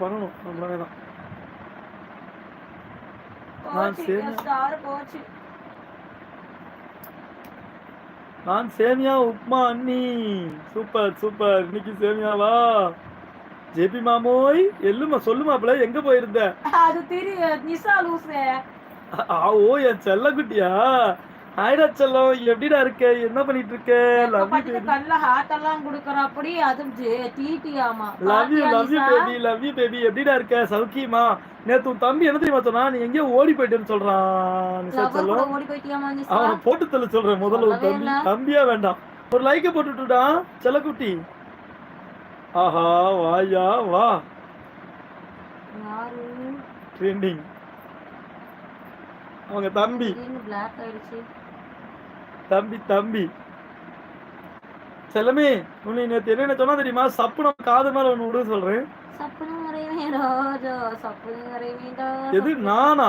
பண்ணணும். நம்மளாவே தான் நான் சேமியா- நான் சேமியா உப்மா அண்ணி. Super super. இன்னைக்கு சேமியாவா ஜேபி மாமோய் எல்லுமா சொல்லுமாப்ல எங்க போயிருந்த? அது திரு நிசா லூசு ஆ, ஓ என் செல்லக்குட்டியா? ஆயிடா செல்லம் எப்படிடா இருக்க? என்ன பண்ணிட்டு இருக்க லவ் யூ பக்கத்து கண்ணுல ஹார்ட் எல்லாம் குடுக்கற அப்படி அது டிடியாமா love you love you baby love you baby எப்படிடா இருக்க? சௌக்கியமா? நேத்து உன் தம்பி என்ன தெரியுமா சொன்னா? நீ எங்கேயோ ஓடி போயிட்டேன்னு சொல்றான். செல்லம். ஓடி போயிட்டியாமா அவனை போட்டு தள்ள சொல்றேன் முதல்ல சொல்லவே தம்பி. தம்பியா வேண்டாம். ஒரு லைக்க போட்டுட்டுடா செல்லக்குட்டி. ஆஹா வாயா வா. யாரு? ட்ரெண்டிங் அவங்க தம்பி. பிளாக் ஆயிடுச்சு. தம்பி தம்பி. செல்லமே உன்னை நேத்து என்ன சொன்னா தெரியுமா? சப்பு நம்ம காது மேல ஒண்ணு விட சொல்றேன். எது நானா?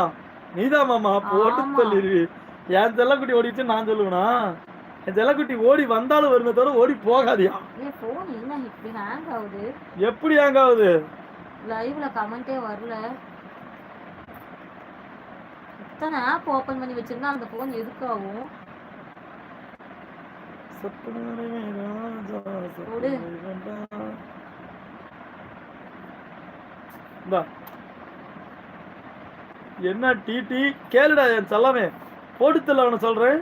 நீதான் மாமா போட்டு. தள்ளிடுவி என் செல்லக்குட்டி ஓடிச்சு நான் சொல்லுவேனா? என் செல்லக்குட்டி ஓடி வந்தாலும் வருமே தவிர ஓடி போகாதியா? ஏ போன் என்ன இப்படி ஹேங் ஆகுது? எப்படி லைவ்ல கமெண்டே வரல. இத்தனை ஆப் ஓபன் பண்ணி வச்சிருந்தா அந்த போன் எதுக்காகும் சப்பனமே ராஜா, ஓடு. சப்பனை வேண்டாம். இந்தா. என்ன டிடி கேளுடா என் செல்லமே. போட்டுத்தல அவனை சொல்றேன்.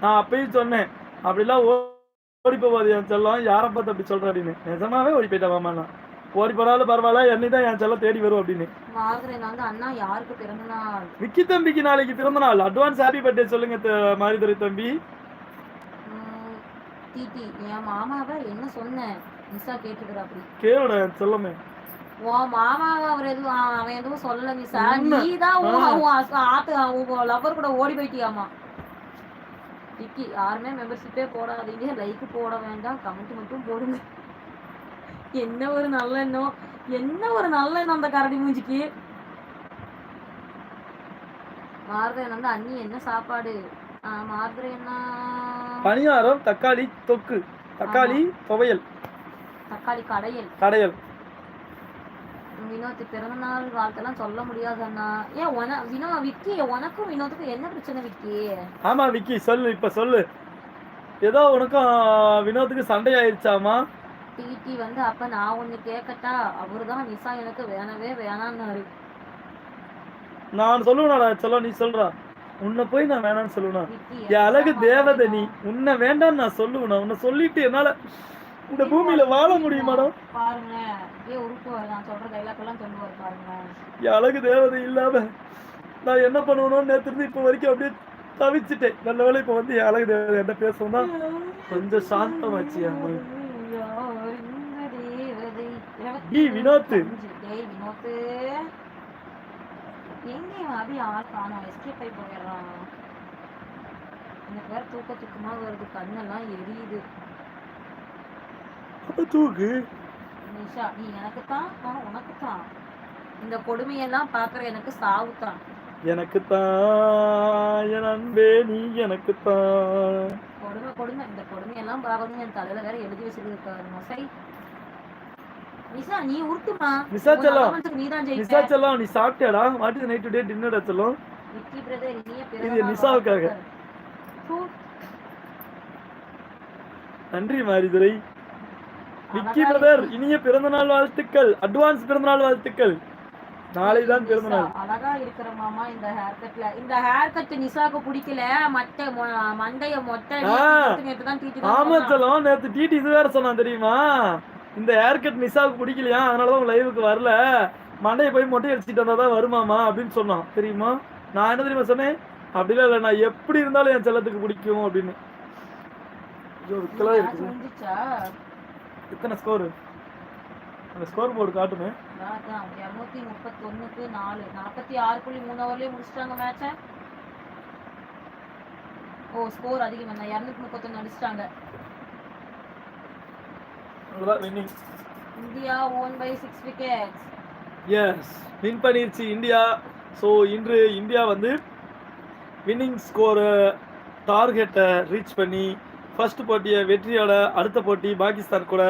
நான் அப்பயும் சொன்னேன். அப்படிலாம் ஓடி போவாது என் செல்லம். யாரை பார்த்து அப்படி சொல்ற அப்படின்னு. நிஜமாவே ஓடி போயிட்டேன் மாமா நான். ஓடி போனாலும் பரவாயில்ல என்னை தான் என் செல்லம் தேடி வரும் அப்படின்னு. விக்கி தம்பிக்கு நாளைக்கு பிறந்த நாள். அட்வான்ஸ் ஹாப்பி பர்த்டே சொல்லுங்க மாரிதுரை தம்பி. டிடி என் மாமாவை என்ன சொன்னேன் நிசா கேட்டுக்கிற அப்படி. கேளுடா செல்லமே. உன் மாமாவை அவர் எதுவும் அவன் எதுவும் சொல்லல உண்மை. நீ தான். ஆத்து உன் லவர் கூட ஓடி போயிட்டியாமா? டிக்கி யாருமே மெம்பர்ஷிப்பே போடாதீங்க. லைக் போட வேண்டாம். கமெண்ட் மட்டும் போடுங்க. என்ன ஒரு நல்ல எண்ணம்? என்ன ஒரு நல்ல எண்ணம் அந்த கரடி மூஞ்சிக்கு? மாறுதேன் வந்து அண்ணி என்ன சாப்பாடு? மாறுதேன் என்ன பணியாரம் தக்காளி தொக்கு. தக்காளி துவையல். தக்காளி கடையல். கடையல். வினோத் பிறந்தநாள் வாழ்த்தெல்லாம் சொல்ல முடியாது அண்ணா. ஏன் உன வினோ விக்கி உனக்கும் வினோத்துக்கும் என்ன பிரச்சனை விக்கி? ஆமா விக்கி சொல்லு இப்ப சொல்லு. ஏதோ உனக்கும் வினோத்துக்கு சண்டை ஆயிடுச்சாமா டிடி வந்து அப்ப நான் ஒண்ணு கேட்கட்டா அவருதான் நிசா எனக்கு வேணவே வேணான்னாரு. நான் சொல்லுவேனாடா சொல்ல நீ சொல்றா. உன்னை போய் நான் வேணாம்னு சொல்லுவேனா? என் அழகு தேவதை. நீ உன்னை வேண்டாம்னு நான் சொல்லுவேனா? உன்னை சொல்லிட்டு என்னால இந்த பூமியில வாழ சொல்லுவார் பாருங்க. என் அழகு தேவதை இல்லாம நான் என்ன பண்ணுவேனோ நேத்து இருந்து இப்ப வரைக்கும் அப்படியே தவிச்சிட்டேன். நல்ல வேளை இப்ப வந்து என் அழகு தேவதை என்ன பேசணும் தான் கொஞ்சம் சாந்தமாச்சு என்? ஈ, வினோத்து. எங்க இவன் அபி ஆள் காணோம் எஸ்கேப் ஆகி போயிடுறான். எனக்கு வேற தூக்க தூக்கமா வருது. கண்ணெல்லாம் எரியுது. தூக்கு. நிஷா நீ எனக்கு தான் உனக்கு தான் இந்த கொடுமையெல்லாம் பாக்குற எனக்கு சாவு தான் எனக்கு தான் என் அன்பே நீ எனக்கு தான் கொடுமை கொடுமை. இந்த கொடுமையெல்லாம் பார்க்கணும் என் தலையில வேற எழுதி வச்சிருக்காரு சரி நீ உருட்டுமா? செல்லம். நிசா செல்லம் நீ சாப்பிட்டியாடா? வாட் இஸ் நைட் டுடே செல்லம்? விக்கி பிரதர் இது பிறந்தநாள் நன்றி மாரிதுரை. விக்கி பிரதர். இனிய பிறந்தநாள் வாழ்த்துக்கள். அட்வான்ஸ் பிறந்தநாள் வாழ்த்துக்கள். நாளை தான் பிறந்த நிஷா, நாள் அழகா இருக்கிற மாமா இந்த ஹேர் கட்ல இந்த ஹேர் கட் நிஷாக்கு பிடிக்கல. மட்டை மண்டைய மொட்டை. நேத்து- தான் தான் ஆமா. செல்லம் நேத்து டிடி இது வேற சொன்னான் தெரியுமா? இந்த ஹேர் கட் நிசாவுக்கு பிடிக்கலையா? அதனாலதான் லைவுக்கு வரல. மண்டையை போய் மொட்டை அடிச்சுட்டு வந்தா தான் வருமாமா அப்படின்னு சொன்னான். தெரியுமா? நான் என்ன தெரியுமா சொன்னேன்? அப்படிலாம் இல்லை நான் எப்படி இருந்தாலும் என் செல்லத்துக்கு பிடிக்கும் அப்படின்னு? எத்தனை ஸ்கோர் அந்த ஸ்கோர் போர்டு காட்டுமே. அதான், இருநூத்தி முப்பத்தொன்னுக்கு நாலு. நாற்பத்தி ஆறு புள்ளி மூணு ஓவர்லயே முடிச்சிட்டாங்க மேட்ச ஓ ஸ்கோர் அதிகம் இருநூத்தி முப்பத்தொன்னு அடிச்சிட்டாங்க. Winning India won by six wickets yes win பண்ணிருச்சு இந்தியா. ஸோ இன்று இந்தியா வந்து வின்னிங் ஸ்கோரை டார்கெட்டை ரீச் பண்ணி ஃபர்ஸ்ட் போட்டியை வெற்றியோட அடுத்த போட்டி பாகிஸ்தான் கூட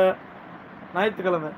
ஞாயிற்றுக்கிழமை.